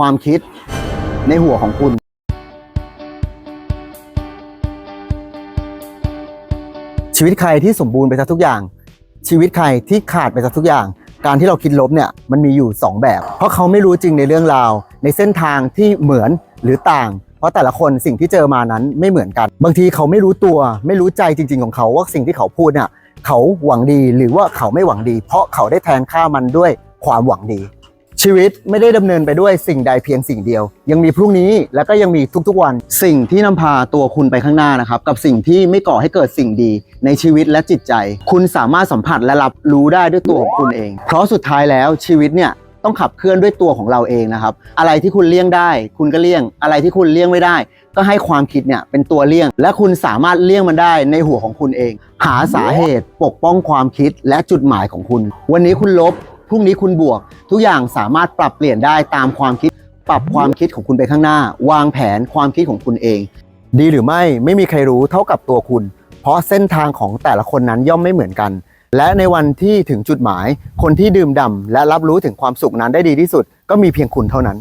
ความคิดในหัวของคุณ ชีวิตใครที่สมบูรณ์ไปซะทุกอย่าง ชีวิตใครที่ขาดไปซะทุกอย่าง การที่เราคิดลบเนี่ยมันมีอยู่ 2 แบบ เพราะเขาไม่รู้จริงในเรื่องราว ในเส้นทางที่เหมือนหรือต่าง เพราะแต่ละคนสิ่งที่เจอมานั้นไม่เหมือนกัน บางทีเขาไม่รู้ตัว ไม่รู้ใจจริง ๆ ของเขาว่าสิ่งที่เขาพูดเนี่ยเขาหวังดีหรือว่าเขาไม่หวังดี เพราะเขาได้แทนค่ามันด้วยความหวังดี ชีวิตไม่ได้ดำเนินไปด้วยสิ่งใดเพียงสิ่งเดียว ยังมีพรุ่งนี้และก็ยังมีทุกๆวัน สิ่งที่นำพาตัวคุณไปข้างหน้านะครับ กับสิ่งที่ไม่ก่อให้เกิดสิ่งดีในชีวิตและจิตใจ คุณสามารถสัมผัสและรับรู้ได้ด้วยตัวของคุณเอง เพราะสุดท้ายแล้วชีวิตเนี่ยต้องขับเคลื่อนด้วยตัวของเราเองนะครับ อะไรที่คุณเลี่ยงได้ คุณก็เลี่ยง อะไรที่คุณเลี่ยงไม่ได้ ก็ให้ความคิดเนี่ยเป็นตัวเลี่ยง และคุณสามารถเลี่ยงมันได้ในหัวของคุณเอง หาสาเหตุปกป้องความคิดและจุดหมายของคุณ วันนี้คุณลบ พรุ่งนี้คุณบวก ทุกอย่างสามารถปรับเปลี่ยนได้ตามความคิด ปรับความคิดของคุณไปข้างหน้า วางแผนความคิดของคุณเอง ดีหรือไม่ไม่มีใครรู้เท่ากับตัวคุณ เพราะเส้นทางของแต่ละคนนั้นย่อมไม่เหมือนกัน และในวันที่ถึงจุดหมาย คนที่ดื่มด่ำและรับรู้ถึงความสุขนั้นได้ดีที่สุด ก็มีเพียงคุณเท่านั้น